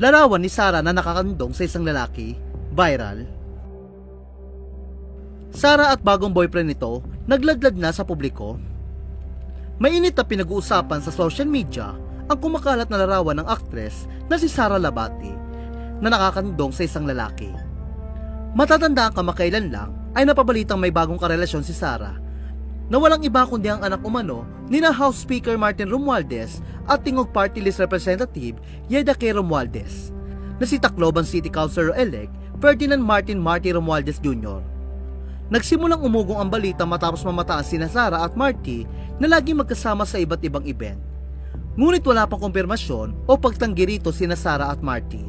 Larawan ni Sarah na nakakandong sa isang lalaki, viral. Sarah at bagong boyfriend nito naglaglag na sa publiko. Mainit na pinag-uusapan sa social media ang kumakalat na larawan ng aktres na si Sarah Labati na nakakandong sa isang lalaki. Matatanda ang kamakailan lang ay napabalitang may bagong karelasyon si Sarah na walang iba kundi ang anak umano ni na House Speaker Martin Romualdez at Tingog Party List Representative Yeda K. Romualdez na si Tacloban City Councilor-elect Ferdinand Martin Marty Romualdez Jr. Nagsimulang umugong ang balita matapos mamataan sina Sarah at Marty na lagi magkasama sa iba't ibang event. Ngunit wala pang kumpirmasyon o pagtanggi rito sina Sarah at Marty.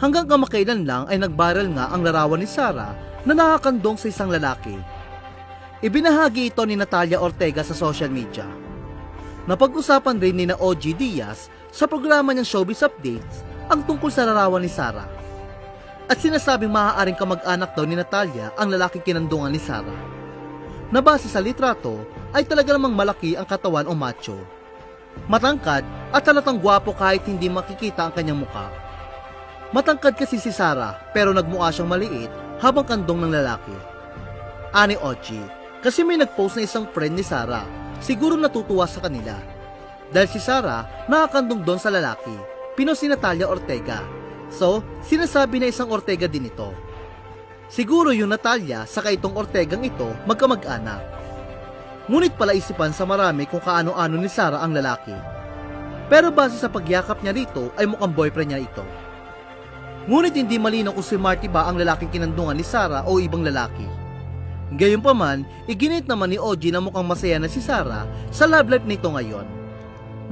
Hanggang kamakailan lang ay nagbaral nga ang larawan ni Sarah na nakakandong sa isang lalaki. Ibinahagi ito ni Natalia Ortega sa social media. Napag-usapan rin ni na OG Diaz sa programa niyang Showbiz Updates ang tungkol sa larawan ni Sarah. At sinasabing maaaring kamag-anak daw ni Natalia ang lalaking kinandungan ni Sarah. Nabase sa litrato ay talaga namang malaki ang katawan o macho. Matangkad at talatang gwapo kahit hindi makikita ang kanyang muka. Matangkad kasi si Sarah pero nagmukha siyang maliit habang kandong ng lalaki. Ani Ochi, kasi may nagpost na isang friend ni Sarah, siguro natutuwa sa kanila. Dahil si Sarah nakakandong doon sa lalaki, pinost si Natalia Ortega. So, sinasabi na isang Ortega din ito. Siguro yung Natalia sa itong Ortegang ito magkamag-anak. Ngunit pala isipan sa marami kung kaano-ano ni Sarah ang lalaki. Pero base sa pagyakap niya rito ay mukhang boyfriend niya ito. Ngunit hindi malinaw kung si Marty ba ang lalaking kinandungan ni Sarah o ibang lalaki. Gayunpaman, iginit naman ni OG na mukhang masaya na si Sarah sa love life nito ngayon.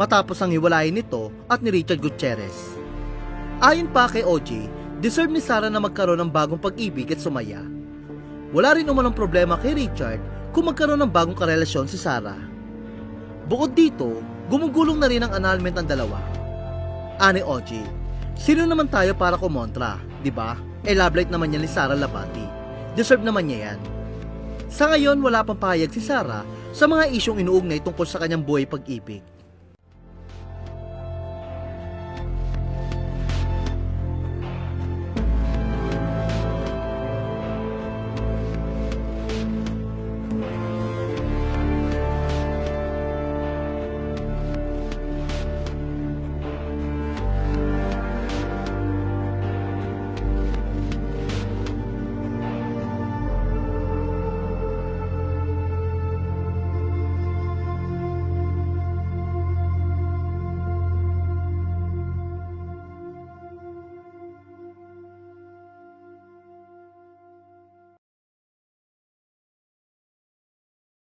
Matapos ang hiwalayan nito at ni Richard Gutierrez. Ayon pa kay OG, deserve ni Sarah na magkaroon ng bagong pag-ibig at sumaya. Wala rin umanong problema kay Richard kung magkaroon ng bagong karelasyon si Sarah. Bukod dito, gumugulong na rin ang annulment ng dalawa. Ani OG, sino naman tayo para kumontra, di ba? Eh love life naman yan ni Sarah Labati. Deserve naman niya yan. Sa ngayon, wala pang pahayag si Sarah sa mga isyong inuugnay tungkol sa kanyang buhay pag-ibig.